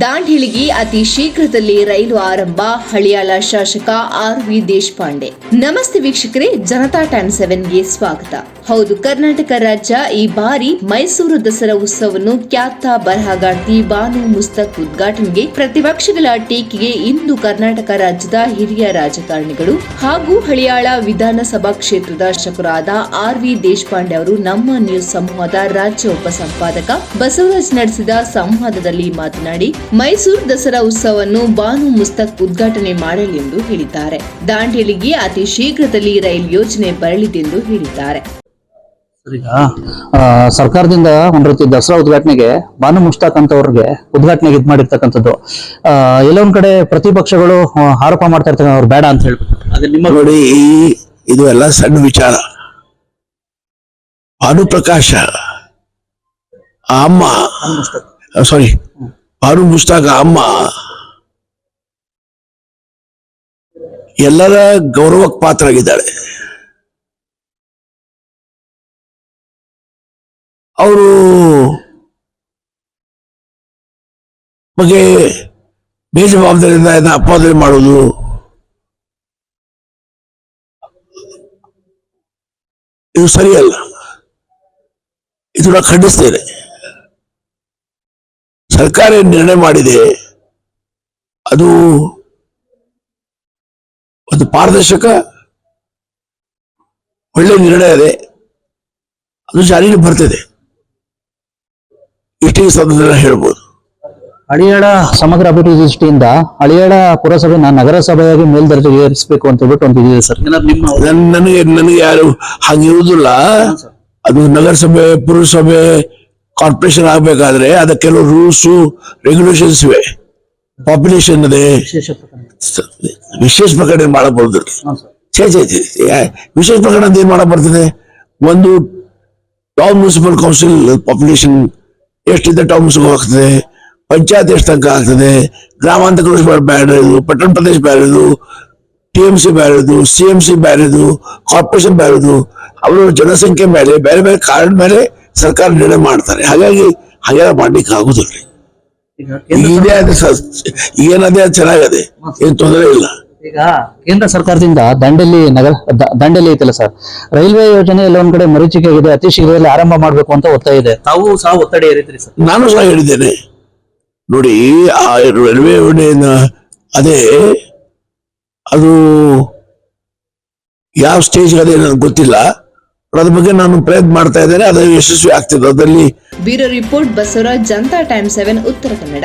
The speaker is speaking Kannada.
ದಾಂಡೇಲಿಗೆ ಅತಿ ಶೀಘ್ರದಲ್ಲಿ ರೈಲು ಆರಂಭ, ಹಳಿಯಾಳ ಶಾಸಕ ಆರ್ ವಿ ದೇಶಪಾಂಡೆ. ನಮಸ್ತೆ ವೀಕ್ಷಕರೇ, ಜನತಾ ಟೈಮ್ ಸೆವೆನ್ಗೆ ಸ್ವಾಗತ. ಹೌದು, ಕರ್ನಾಟಕ ರಾಜ್ಯ ಈ ಬಾರಿ ಮೈಸೂರು ದಸರಾ ಉತ್ಸವವನ್ನು ಖ್ಯಾತ ಬರಹಗಾರ್ತಿ ಬಾನು ಮುಸ್ತಕ್ ಉದ್ಘಾಟನೆಗೆ ಪ್ರತಿಪಕ್ಷಗಳ ಟೀಕೆಗೆ ಇಂದು ಕರ್ನಾಟಕ ರಾಜ್ಯದ ಹಿರಿಯ ರಾಜಕಾರಣಿಗಳು ಹಾಗೂ ಹಳಿಯಾಳ ವಿಧಾನಸಭಾ ಕ್ಷೇತ್ರದ ಶಕರಾದ ಆರ್ ವಿ ದೇಶಪಾಂಡೆ ಅವರು ನಮ್ಮ ನ್ಯೂಸ್ ಸಮೂಹದ ರಾಜ್ಯ ಉಪಸಂಪಾದಕ ಬಸವರಾಜ್ ನಡೆಸಿದ ಸಂವಾದದಲ್ಲಿ ಮಾತನಾಡಿ ಮೈಸೂರು ದಸರಾ ಉತ್ಸವವನ್ನು ಬಾನು ಮುಸ್ತಕ್ ಉದ್ಘಾಟನೆ ಮಾಡಲೆಂದು ಹೇಳಿದ್ದಾರೆ. ದಾಂಡೇಲಿಗೆ ಅತಿ ಶೀಘ್ರದಲ್ಲಿ ರೈಲು ಯೋಜನೆ ಬರಲಿದೆಂದು ಹೇಳಿದ್ದಾರೆ. ಸರ್ಕಾರದಿಂದ ಒಂದು ರೀತಿ ದಸರಾ ಉದ್ಘಾಟನೆಗೆ ಬಾನು ಮುಷ್ತಾಕ್ ಅಂತ ಅವ್ರಿಗೆ ಉದ್ಘಾಟನೆಗೆ ಇದ್ ಮಾಡಿರ್ತಕ್ಕಂಥದ್ದು. ಆ, ಎಲ್ಲೋ ಒಂದ್ ಕಡೆ ಪ್ರತಿಪಕ್ಷಗಳು ಆರೋಪ ಮಾಡ್ತಾ ಇರ್ತಾರೆ ಅವ್ರು ಬೇಡ ಅಂತ ಹೇಳ್ಬಿಟ್ಟು. ಅದೇ ನಿಮ್ಮ ನೋಡಿ ಇದು ಎಲ್ಲ ಸಣ್ಣ ವಿಚಾರ. ಭಾನುಪ್ರಕಾಶ ಪ್ರಕಾಶ ಅಮ್ಮ ಸಾರಿ ಭಾನು ಪುಸ್ತಕ ಅಮ್ಮ. ಎಲ್ಲರ ಗೌರವಕ್ಕೆ ಪಾತ್ರರಾಗಿದ್ದಾಳೆ. ಅವರು ಬಗ್ಗೆ ಬೇಜವಾಬ್ದಾರಿಯಿಂದ ಇದನ್ನ ಅಪಾದನೆ ಮಾಡೋದು ಇದು ಸರಿಯಲ್ಲ. ಇದು ನಾ ಖಂಡಿಸ್ತೇನೆ. ಸರ್ಕಾರ ಏನ್ ನಿರ್ಣಯ ಮಾಡಿದೆ. ಅದು ಒಂದು ಪಾರದರ್ಶಕ ಒಳ್ಳೆ ನಿರ್ಣಯ ಇದೆ ಅದು ಜಾರಿಗೆ ಬರ್ತದೆ. ಇಷ್ಟೇ ಸಂದರ್ಭದಲ್ಲಿ ಹೇಳ್ಬೋದು. ಹಳಿಯಾಳ ಸಮಗ್ರ ಅಭಿವೃದ್ಧಿ ದೃಷ್ಟಿಯಿಂದ ಹಳಿಯಾಳ ಪುರಸಭೆನ ನಗರಸಭೆಯಾಗಿ ಮೇಲ್ದರ್ಜೆಗೆ ಏರಿಸಬೇಕು ಅಂತ ಹೇಳ್ಬಿಟ್ಟು ಒಂದು ಇದೆ ಸರ್. ನನಗೆ ನನಗೆ ಯಾರು ಹಂಗಿರುವುದಿಲ್ಲ. ಅದು ನಗರಸಭೆ ಪುರಸಭೆ ಕಾರ್ಪೊರೇಷನ್ ಆಗ್ಬೇಕಾದ್ರೆ ಅದಕ್ಕೆ ಕೆಲವು ರೂಲ್ಸು ರೆಗ್ಯುಲೇಷನ್ಸ್ ಇವೆ. ಪಾಪ್ಯುಲೇಷನ್ ಇದೆ. ವಿಶೇಷ ಪ್ರಕರಣ. ಸ- ವಿಶೇಷ ಪ್ರಕರಣ ಏನ್ ಮಾಡಕ್ ಬರ್ತದೆ? ಒಂದು ಟೌನ್ ಮುನ್ಸಿಪಲ್ ಕೌನ್ಸಿಲ್ ಪಾಪ್ಯುಲೇಷನ್ ಎಷ್ಟಿದೆ ಟೌನ್ ಮುನ್ಸಿಪಲ್ ಆಗ್ತದೆ ಪಂಚಾಯತ್ ಎಷ್ಟು ತನಕ ಆಗ್ತದೆ ಗ್ರಾಮಾಂತರ ಪ್ರದೇಶ ಇದು ಪಟ್ಟಣ ಪ್ರದೇಶ ಬೇರೆ ಇದು ಟಿ ಎಂ ಸಿ ಬೇರೆದು ಸಿ ಎಂ ಸಿ ಬೇರೆದು ಕಾರ್ಪೊರೇಷನ್ ಬೇರೆದು ಅವರ ಜನಸಂಖ್ಯೆ ಮೇಲೆ ಬೇರೆ ಬೇರೆ ಕಾರಣ ಮೇಲೆ ಸರ್ಕಾರ ನಿರ್ಣಯ ಮಾಡ್ತಾರೆ. ಹಾಗಾಗಿ ಹಾಗೆಲ್ಲ ಮಾಡ್ಲಿಕ್ಕೆ ಆಗುದಿಲ್ಲ. ಇದೇ ಅದೇ ಏನದೇ ಅದು ಚೆನ್ನಾಗದೆ ಏನ್ ತೊಂದರೆ ಇಲ್ಲ. ಈಗ ಕೇಂದ್ರ ಸರ್ಕಾರದಿಂದ ದಂಡೆಲ್ಲಿ ನಗರ ದ- ದಂಡೆಲ್ಲಿ ಐತಲ್ಲ ಸರ್? ರೈಲ್ವೆ ಯೋಜನೆ ಎಲ್ಲ ಒಂದ್ ಕಡೆ ಮರೀಚಿಕೆ ಆಗಿದೆ ಅತಿ ಶೀಘ್ರದಲ್ಲಿ ಆರಂಭ ಮಾಡ್ಬೇಕು ಅಂತ ಒತ್ತಾಯ ಇದೆ. ತಾವು ಸಹ ಒತ್ತಡ ಏರಿದ್ರಿ ಸರ್? ನಾನು ಸಹ ಹೇಳಿದ್ದೇನೆ. ನೋಡಿ ಆ ರೈಲ್ವೆ ಯೋಜನೆಯನ್ನ ಅದೇ ಅದು ಯಾವ ಸ್ಟೇಜ್ ಅದೇ ನನಗೆ ಗೊತ್ತಿಲ್ಲ. ಅದ್ರ ಬಗ್ಗೆ ನಾನು ಪ್ರಯತ್ನ ಮಾಡ್ತಾ ಇದ್ದೇನೆ, ಅದು ಯಶಸ್ವಿ ಆಗ್ತದೆ. ಅದರಲ್ಲಿ bureau report, Basavaraj, Janata time seven, Uttara Kannada.